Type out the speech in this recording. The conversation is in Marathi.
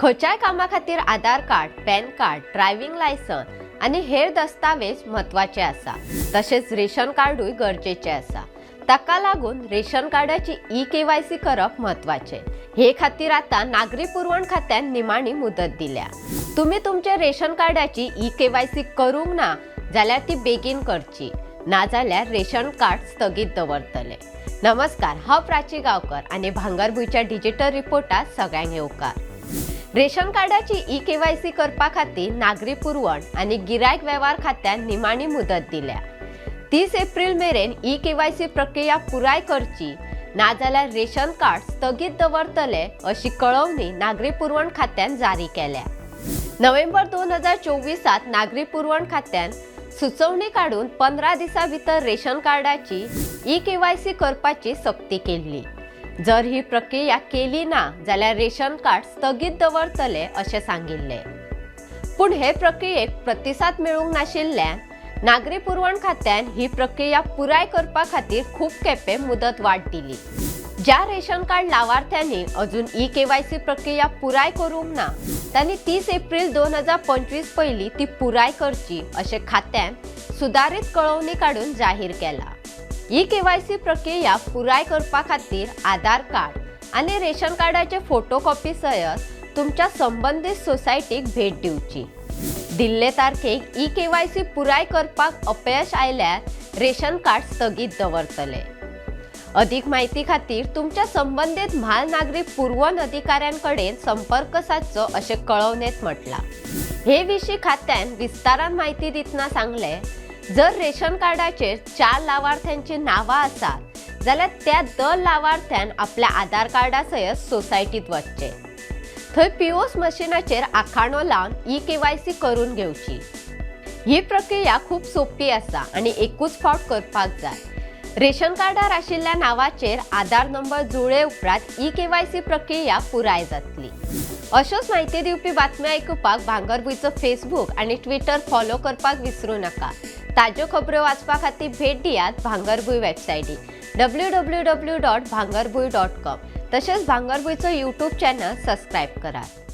खंयच्याय कामा खातीर Aadhaar card PAN card driving licence आनी हेर दस्तावेज म्हत्वाचे आसा. तशेंच रेशन कार्डूय गरजेचें आसा. ताका लागून रेशन कार्डाची ई के वाय सी करप म्हत्वाचें हे खातीर आतां नागरी पुरवण खात्यान निमाणी मुदत दिल्या. तुमी तुमच्या रेशन कार्डाची ई के वाय सी करूंक ना जाल्यार ती बेगीन करची. नाजाल्यार रेशन कार्ड स्थगीत दवरतले. नमस्कार हांव प्राची गांवकर आनी भांगरभूंयच्या डिजिटल रिपोर्टात सगळ्यांक येवकार. रेशन कार्डाची ई के वाय सी करपा खातीर नागरी पुरवण आनी गिरायक वेव्हार खात्यान निमाणी मुदत दिल्या. तीस एप्रील मेरेन ई के वाय सी प्रक्रिया पुराय करची. नाजाल्यार रेशन कार्ड स्थगीत दवरतले अशी कळवणी नागरी पुरवण खात्यान जारी केल्या. नोव्हेंबर दोन हजार चोवीसात नागरी पुरवण खात्यान सुचोवणी काडून पंदरा दिसां भितर रेशन कार्डाची ई के वाय सी करपाची सक्ती केल्ली. जर ही प्रक्रिया केली ना जाल्यार रेशन कार्ड स्थगीत दवरतले अशें सांगिल्लें पूण हे प्रक्रियेक प्रतिसाद मेळूंक नाशिल्ल्यान नागरी पुरवण खात्यान ही प्रक्रिया पुराय करपा खातीर खूब खेपे मुदत वाट दिली. ज्या रेशन कार्ड लावार्थ्यांनी अजून ई के वाय सी प्रक्रिया पुराय करूंक ना त्यांनी तीस एप्रील दोन हजार पंचवीस पयलीं ती पुराय करची अशें खात्यान सुदारीत कळवणी काडून जाहीर केला. ई के वाय सी प्रक्रिया पुराय करपा खातीर आधार कार्ड आनी रेशन कार्डाचे फोटोकॉपी सयत तुमच्या संबंदीत सोसायटीक भेट दिवची. दिल्ले तारखेक ई के वाय सी पुराय करपाक अपयश आयल्यार रेशन कार्ड स्थगीत दवरतले. अधिक म्हायती खातीर तुमच्या संबंदीत म्हाल नागरी पुरवण अधिकाऱ्यांकडेन संपर्क साधचो अशें कळवणेत म्हटलां. हे विशीं खात्यान विस्तारान म्हायती दितना सांगले जर रेशन कार्डाचेर चार लावार्थ्यांची नांवां आसात जाल्यार त्या दर लावार्थ्यान आपल्या आधार कार्डा सयत सोसायटीत वचचें. थंय पीओस मशिनाचेर आखाणो लावन ई के वाय सी करून घेवची. ही प्रक्रिया खूप सोपी आसा आनी एकूच फावट करपाक जाय. रेशन कार्डार आशिल्ल्या नांवाचेर आधार नंबर जुळे उपरांत ई के वाय सी प्रक्रिया पुराय जातली. अश्योच म्हायती दिवपी बातम्यो आयकुपाक भांगरभूंयचो फेसबूक आनी ट्विटर फॉलो करपाक विसरूं नाका. ताज्यो खबरो वाचपा खातीर भेट दियात Bhangarbhuin वेबसायटीक W W W dot Bhangarbhuin dot com तशेंच भांगरभूंयचो यूट्यूब चॅनल सबस्क्रायब करात